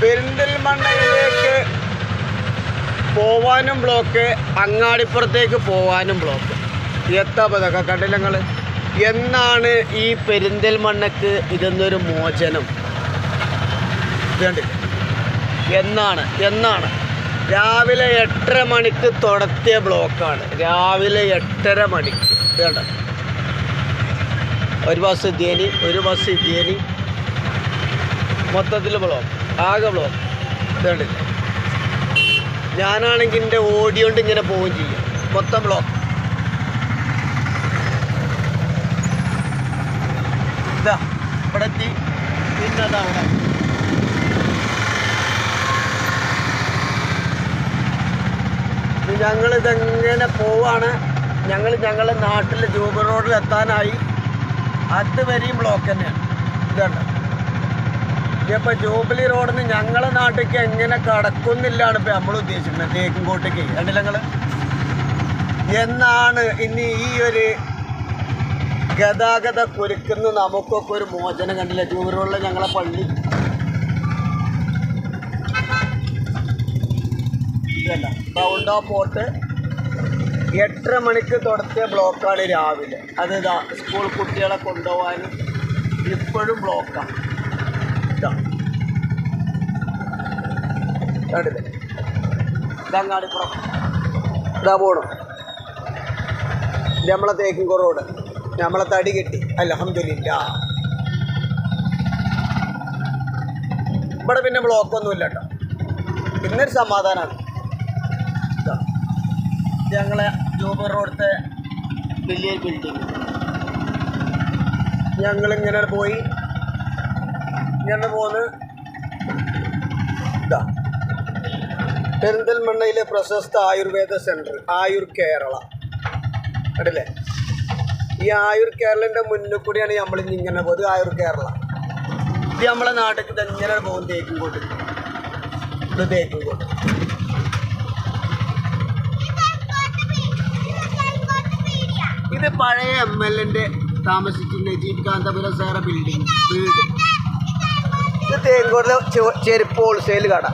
പെരിന്തൽമണ്ണയിലേക്ക് പോവാനും ബ്ലോക്ക് അങ്ങാടിപ്പുറത്തേക്ക് പോവാനും ബ്ലോക്ക് എത്താ പതൊക്കെ കണ്ടില്ല ഞങ്ങൾ എന്നാണ് ഈ പെരിന്തൽമണ്ണക്ക് ഇതെന്നൊരു മോചനം? കണ്ടില്ല? എന്നാണ് എന്നാണ്? രാവിലെ എട്ടര മണിക്ക് തുടത്തിയ ബ്ലോക്കാണ് രാവിലെ എട്ടര മണിക്ക്. വേണ്ട ഒരു ബസ് ഇതേനി ഒരു ബസ് ഇദ്യേനി മൊത്തത്തിൽ ബ്ലോക്ക് ആകെ ബ്ലോക്ക് ഇത് കണ്ടില്ലേ ഞാനാണെങ്കിൽ എന്റെ ഓടിയോണ്ട് ഇങ്ങനെ പോവുകയും ചെയ്യും. മൊത്തം ബ്ലോക്ക് ഇതാ ഇവിടെ എത്തി. പിന്നെ അതാ അവിടെ. ഞങ്ങൾ ഇതെങ്ങനെ പോവാണ്? ഞങ്ങൾ ഞങ്ങളുടെ നാട്ടിൽ ജൂബ് റോഡിൽ എത്താനായി അതുവരെയും ബ്ലോക്ക് തന്നെയാണ്. ഇതുണ്ട് ഇപ്പം ജൂബിലി റോഡിൽ നിന്ന് ഞങ്ങളെ നാട്ടിലേക്ക് എങ്ങനെ കടക്കുന്നില്ലാണ് ഇപ്പൊ നമ്മൾ ഉദ്ദേശിക്കുന്നത്. തേക്കുംകോട്ടേക്ക് കണ്ടില്ല ഞങ്ങൾ എന്നാണ് ഇനി ഈ ഒരു ഗതാഗത കുരുക്കുന്ന നമുക്കൊക്കെ ഒരു മോചനം കണ്ടില്ല? ജൂബിലി റോഡിലെ ഞങ്ങളെ പള്ളി. റൗണ്ട് പോട്ട് എട്ടര മണിക്ക് തുടത്തിയ ബ്ലോക്കാണ് രാവിലെ. അത് സ്കൂൾ കുട്ടികളെ കൊണ്ടുപോകാനും ഇപ്പോഴും ബ്ലോക്കാണ് ഇതാ. കണ്ടില്ലേ ഇതങ്ങാടിപ്പുറം ഇതാ ഇത് നമ്മളെ തേക്കുംകോ റോഡ് നമ്മളെ തടി കെട്ടി. അലഹമില്ല ഇവിടെ പിന്നെ ബ്ലോക്കൊന്നുമില്ല കേട്ടോ പിന്നൊരു സമാധാനമാണ് ഞങ്ങളെ ജോബർ റോഡത്തെ വലിയ ബിൽഡിങ് ഞങ്ങളിങ്ങനെ പോയി ഇങ്ങനെ പോകുന്നത് പെരിന്തൽമണ്ണയിലെ പ്രശസ്ത ആയുർവേദ സെന്റർ ആയുർ കേരള. കണ്ടില്ലേ? ഈ ആയുർ കേരളന്റെ മുന്നിൽ കൂടിയാണ് നമ്മൾ ഇങ്ങനെ പോകുന്നത് ആയുർ കേരള. ഇത് നമ്മളെ നാട്ടിൽ ഇതെങ്ങനെ പോകും തേക്കുംകോട്ട് ഇത് തേക്കുംകോട്ട് ഇത് പഴയ എം എൽ എന്റെ താമസിക്കുന്ന നജീബ് കാന്തപുരം സാറ ബിൽഡിംഗ് വീട്. ഇത് തേങ്കോട്ടിലെ ചെരുപ്പ് ഹോൾസെയിൽ കട